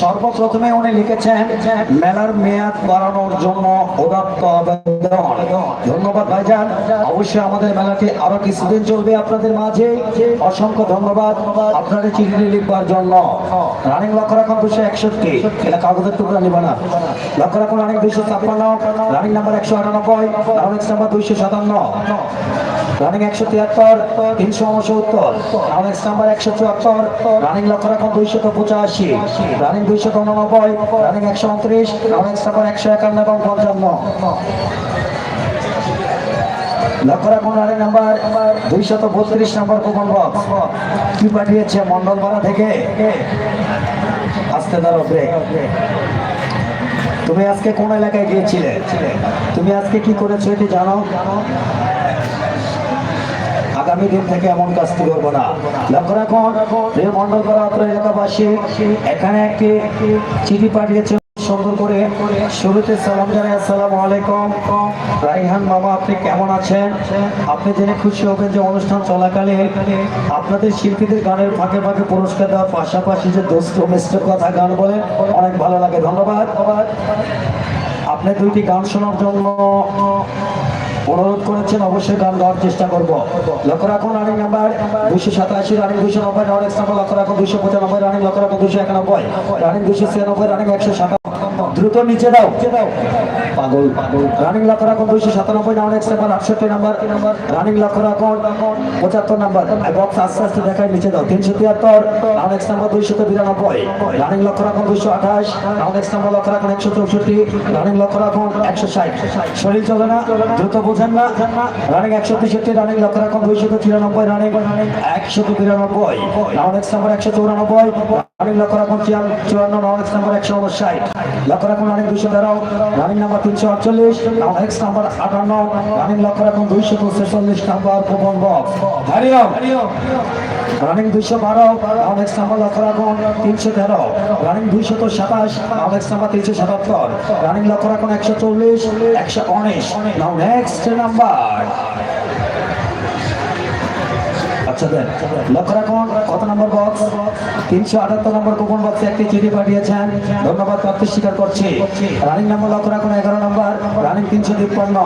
সর্বপ্রথমে উনি লিখেছেন, মেলার মেয়াদ বাড়ানোর জন্য উদাত্ত আবেদন। ধন্যবাদ ভাইজান। অবশ্যই আমাদের মেলাটি আরও কিছুদিন চলবে আপনাদের মাঝে। অসংখ্য ধন্যবাদ আপনাদের চিঠি লিখবার জন্য। রানিং লক্ষ্য রাখুন দুশো একষট্টি। এটা কাগজের টুকরা নিবা না। লক্ষ্য রাখুন রানিং দুইশো ছাপ্পান্ন। রানিং নাম্বার একশো আটানব্বই। রানিং নাম্বার দুইশো সাতান্ন। রানিং একশো তিয়াত্তর, তিনশো উনসত্তর। রানিং নাম্বার একশো চুয়াত্তর রানিং লক্ষ্য রাখুন দুইশত পঁচাশি। রানিং দুইশত উননব্বই রানিং একশো উনত্রিশ রানিং নাম্বার একশো একান্ন এবং পঞ্চান্ন। লক্ষ্য রাখুন রানিং নাম্বার দুইশত বত্রিশ নাম্বার কুপন বক্স কি পাঠিয়েছে মন্ডলপাড়া থেকে। আসতে দাঁড়ো ব্রেক তুমি আজকে কোন এলাকায় গিয়েছিলে? তুমি আজকে কি করেছ এটি জানো আগামী দিন থেকে এমন কাজটি করব না। লক্ষ্য রাখুন, প্রিয় মন্ডল করা এলাকাবাসী, এখানে একটি চিঠি পাঠিয়েছে করে। শুরুতে আসসালামু আলাইকুম। রাইহান আপনি কেমন আছেন? আপনি জেনে খুশি যে অনুষ্ঠান আপনাদের শিল্পীদের গানের ফাঁকে ফাঁকে পুরস্কার দেওয়ার পাশাপাশি যে কথা গান বলেন অনেক ভালো লাগে। ধন্যবাদ। দুইটি গান শোনার জন্য অনুরোধ করেছেন, অবশ্যই গান গাওয়ার চেষ্টা করব। লক্ষ্য রাখুন রানিং নাম্বার দুশো সাতাশি রানিং দুশো নব্বই রানিং লক্ষ্য রাখুন দুশো পঁচানব্বই রানিং লক্ষ্য রাখুন, দুইশো একানব্বই রানিং দুশো ছিয়ানব্বই রানিং একশো সাতান্ন দ্রুত নিচে দাও। পাগল পাগল। রানিং লক্ষ্য রাখুন, দুইশো সাতানব্বই রানিং এক্স নাম্বার আটষট্টি নাম্বার। রানিং লক্ষ্য রাখুন, পঁচাত্তর নাম্বার। বক্স আস্তে আস্তে দেখায়, নিচে দাও। তিনশো তিয়াত্তর রানিং এক্স নাম্বার দুইশো বিরানব্বই। রানিং লক্ষ্য রাখুন, দুইশো আঠাশ রানিং এক্স নাম্বার লক্ষ্য রাখুন, একশো চৌষট্টি। রানিং লক্ষ্য রাখুন, একশো ষাট। শরীর চলে না, দ্রুত বোঝেন না। রানিং একশো তেষট্টি রানিং লক্ষ্য রাখুন দুইশো চিরানব্বই রানিং একশো বিরানব্বই। রানিং এক্স নাম্বার একশো চৌরানব্বই। রানিং লক্ষ্য রাখুন চিয়ান- চুয়ান্ন রানিং এক্স নাম্বার একশো উনষাট। লক্ষ্য রাখুন দুইশো তেরো। রানিং নাম্বার তিনশো আটচল্লিশ। এক্স নাম্বার আটান্ন। রানিং লক্ষ্য রাখুন, দুইশো ছেচল্লিশ নাম্বার রানিং দুইশো বারো। অনেক্স নাম্বার লক্ষ্য রাখুন, তিনশো তেরো। রানিং দুইশো সাতাশ। অনেক্স নাম্বার তিনশো সাতাত্তর। রানিং লক্ষ্য রাখুন, একশো চল্লিশ, একশো উনিশ। নাও নেক্সট নাম্বার আচ্ছা দেন। লক্ষ্য রাখুন, কত নম্বর বক্স তিনশো আটাত্তর নম্বর কুপন বক্সে একটি চিঠি পাঠিয়েছেন। ধন্যবাদ, প্রাপ্তি স্বীকার করছি। রানিং নাম্বার লক্ষ্য রাখুন, এগারো নম্বর রানিং তিনশো তিপ্পান্ন।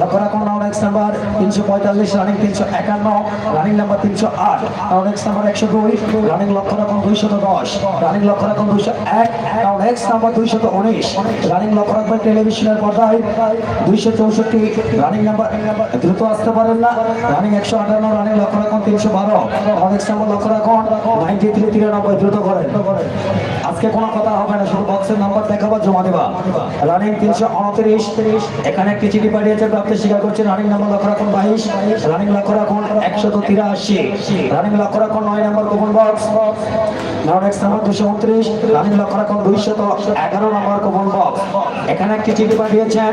লক্ষ্য রাখুন নেক্সট নাম্বার তিনশো পঁয়তাল্লিশ রানিং তিনশো একান্ন। রানিং নাম্বার তিনশো আট নেক্সট নাম্বার একশো দুই। রানিং লক্ষ্য রাখুন, দুইশত দশ। রানিং লক্ষ্য রাখুন দুইশো এক। নেক্সট নাম্বার দুইশত উনিশ। রানিং লক্ষ্য রাখবেন টেলিভিশনের পর্দায় দুইশো চৌষট্টি। রানিং নাম্বার দ্রুত আসতে পারেন না। রানিং একশো আটান্ন রানিং লক্ষ্য রাখুন তিনশো বারো। অনেক নাম্বার লক্ষ্য রাখুন। নাইনটি থ্রি তিরানব্বই, দ্রুত করেন। আজকে কোনো কথা হবে না, শুধু বক্সের নাম্বার দেখাবা, জমা দেবা। রানিং তিনশো উনত্রিশ এখানে একটি চিঠি পাঠিয়েছে, প্রাপ্তি স্বীকার করছে রানিং নাম্বার লক্ষ্য রাখুন, বাইশ। রানিং লক্ষ্য রাখুন একশত তিরাশি। রানিং লক্ষ্য রাখুন, নয় নাম্বার কুপন বক্স এখানে একটি চিঠি পাঠিয়েছেন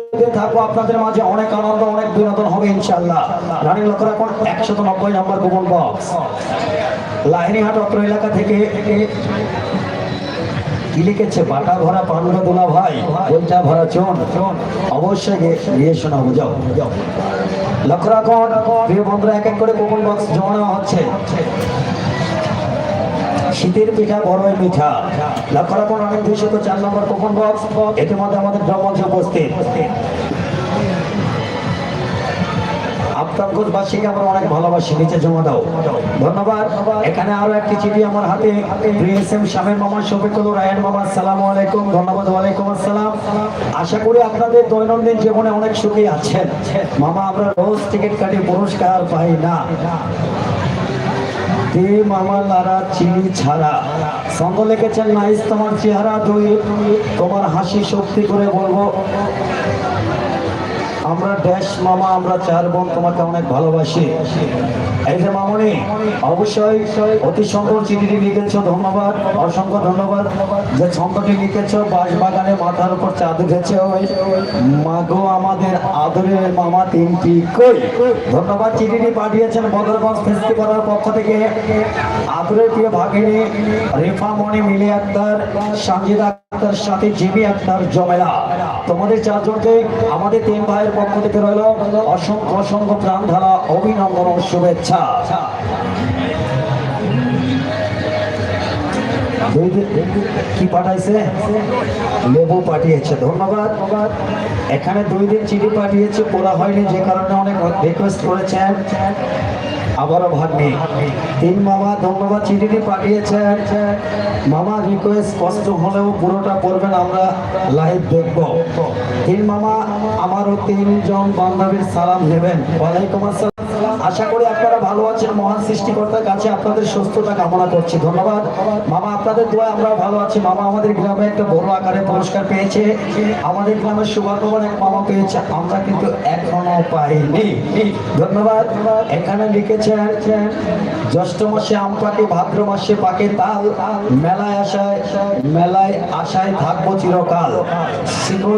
থাকব, আপনাদের মাঝে অনেক আনন্দ, অনেক বিনোদন হবে ইনশাল্লাহ রানী লক্ষ্য রাখুন, একশত নব্বই নম্বর গোপন বক্স। লাহিনীহাট অত্র এলাকা থেকে কি লিখেছে? বাটা ভরা, পান্ডা দোলা ভাই বইটা ভরা চোন। অবশ্যই গিয়ে শোনাবো, যাও। লক্ষ্য রাখুন, প্রিয় বন্ধুরা, এক এক করে গোপন বক্স জমা হচ্ছে। শীতের পিঠা বড়ই মিঠা লক্ষ্য রাখুন অনেক দুইশো চার নম্বর কোপন বক্স ইতিমধ্যে আমাদের ব্রহ্মঞ্চে উপস্থিত। আমরা অনেক ভালোবাসি, নিচে জমা দাও। ধন্যবাদ। এখানে আরও একটি আমার হাতে। রায়ন মামা আলাইকুম, ধন্যবাদ, ওয়ালাইকুম আসসালাম। আশা করি আপনাদের দৈনন্দিন জীবনে অনেক সুখী আছেন। মামা, আমরা রোজ টিকিট কাটি পুরস্কার পাই না। দে মামা লারা চিনি ছাড়া। সঙ্গ লিখেছেন নাইস, তোমার চেহারা ধুয়ে, তোমার হাসি শক্তি করে বলব। আমরা ড্যাশ মামা, আমরা চার বোন তোমাকে অনেক ভালোবাসি। এই যে মামনি, অবশ্যই অতি সুন্দর চিঠিটি লিখেছ, ধন্যবাদ, অসংখ্য ধন্যবাদ। যে ছন্দটি লিখেছ বাঁশবাগানে মাথার উপর চাঁদ উঠেছে ওই। মাগো আমাদের আদরের মামা তিনটি কই? ধন্যবাদ, চিঠিটি পাঠিয়েছেন বদরগঞ্জ ফেস্টিভ্যালের পক্ষ থেকে। আদরের প্রিয় ভাগিনী রেফা মণি মিলি আক্তার, সানজিদা আক্তার, সাথে জিমি আক্তার, জমেলা। তোমাদের চারজনকে আমাদের তিন ভাইয়ের পক্ষ থেকে রইল অসংখ্য অসংখ্য প্রাণ ধারা অভিনন্দন ও শুভেচ্ছা। কি পাঠাইছে? লেবু পাঠিয়েছে, ধন্যবাদ। এখানে দুই দিন চিঠি পাঠিয়েছে পড়া হয়নি, যে কারণে অনেক রিকোয়েস্ট করেছেন। আবারও ভাগ্নি। তিন মামা ধন্যবাদ চিঠিটি পাঠিয়েছে মামা রিকোয়েস্ট কষ্ট হলেও পুরোটা করবেন আমরা লাইভ দেখব। তিন মামা, আমারও তিনজন বান্ধবীর সালাম নেবেন। ওয়ালাইকুম আসসালাম। আশা করি আপনারা ভালো আছেন, মহান সৃষ্টিকর্তার কাছে আপনাদের সুস্থতা কামনা করছি। ধন্যবাদ। মামা, আপনাদের দোয়া আমরা ভালো আছি। মামা আমাদের গ্রামে একটা বড় আকারে পুরস্কার পেয়েছে। আমাদের গ্রামের সুভাগ্যবান এক মামা পেয়েছে। আমরা কিন্তু এখনও পাইনি। ধন্যবাদ। এখানে লিখেছেন জ্যৈষ্ঠ মাসে আম পাকে ভাদ্র মাসে পাকে তাল, মেলায় আসায়, মেলায় আশায় থাকব চিরকাল।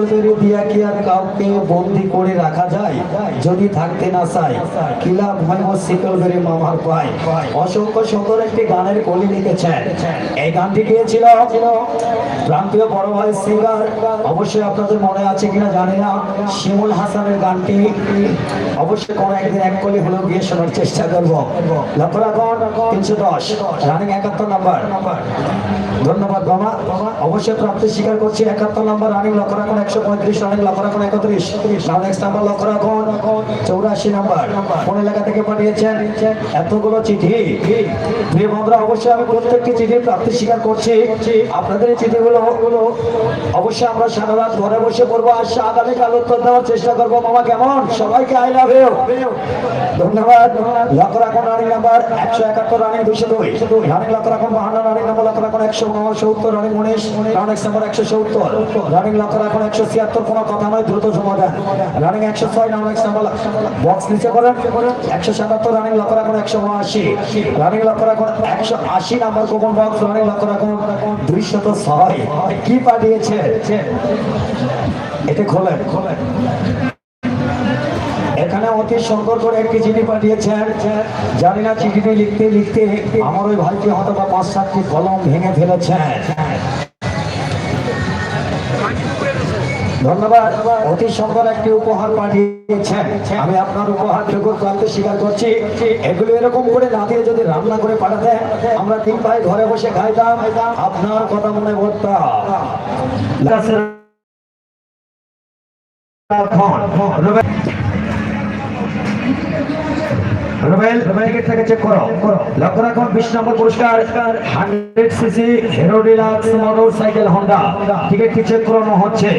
বেরি দিয়া কি আর কাউকে বন্দি করে রাখা যায়? যদি থাকতে না চাই ভয়ব শিকল বেরি মামার পাই অসংখ্য সুন্দর একটি গানের কলি লিখেছেন। এই গানটি গিয়েছিল প্রান্তীয় বড় ভাই সিঙ্গার। অবশ্যই আপনাদের মনে আছে কিনা জানি না। শিমুল হাসানের গানটি অবশ্যই কোনো একদিন এক কলি হলেও গিয়ে শোনার চেষ্টা করব। লক্ষ্য রাখুন তিনশো দশ রানিং একাত্তর নাম্বার ধন্যবাদ বাবা অবশ্যই প্রাপ্তি স্বীকার করছি। একাত্তর নাম্বার রানিং লক্ষ রাখুন একশো পঁয়ত্রিশ রানিং লক্ষ্য রাখুন একত্রিশ। নাম্বার লক্ষ্য রাখুন চৌরাশি নাম্বার কোন এলাকা থেকে পাঠিয়েছেন। এতগুলো চিঠি। বন্ধুরা, অবশ্যই আমি প্রত্যেকটি চিঠি প্রাপ্তি স্বীকার করছি। আপনাদের এই চিঠিগুলো গুলো অবশ্যই আমরা সারা রাত ঘরে বসে করব আর আগামীকাল উত্তর দেওয়ার চেষ্টা করব? মামা, কেমন? সবাইকে আই লাভ ইউ। ধন্যবাদ। লক্ষ্য রাখুন রানিং নাম্বার একশো একাত্তর, রানিং দুইশো দুই। রানিং লক্ষ্য রাখুন বাহান্ন রানিং নাম্বার লক্ষ্য রাখুন একশো সত্তর, রানিং উনিশ, রানিং নাম্বার একশো সত্তর। রানিং লক্ষ্য রাখুন একশো ছিয়াত্তর, কোনো কথা নয়, দ্রুত সমাধান। রানিং একশো ছয়, রানিং নাম্বার বক্স নিচে করেন। একশো সাতাত্তর রাখুন একশো রাখুন একশো আশি কি পাঠিয়েছে? এটা খোলেন। খোলেন এখানে অতি সুন্দর করে একটি চিঠি পাঠিয়েছেন। জানি না চিঠিটি লিখতে লিখতে আমার ওই ভাইটি হয়তো বা পাঁচ সাতটি কলম ভেঙে ফেলেছেন। ধন্যবাদ। অতি সুন্দর একটি উপহার পাঠিয়েছেন। আমি আপনার উপহার টুকুর প্রান্তে স্বীকার করছি, এগুলো এরকম করে না দিয়ে যদি রান্না করে পাঠাতেন আমরা তিন ভাই ঘরে বসে খাইতাম। আপনার কথা মনে করতাম রুবেল টিকিট থেকে চেক করো। লক্ষ্য রাখুন, বিশ পুরস্কার, hundred CC Hero Deluxe motor cycle Honda. টিকিটটি check হচ্ছে।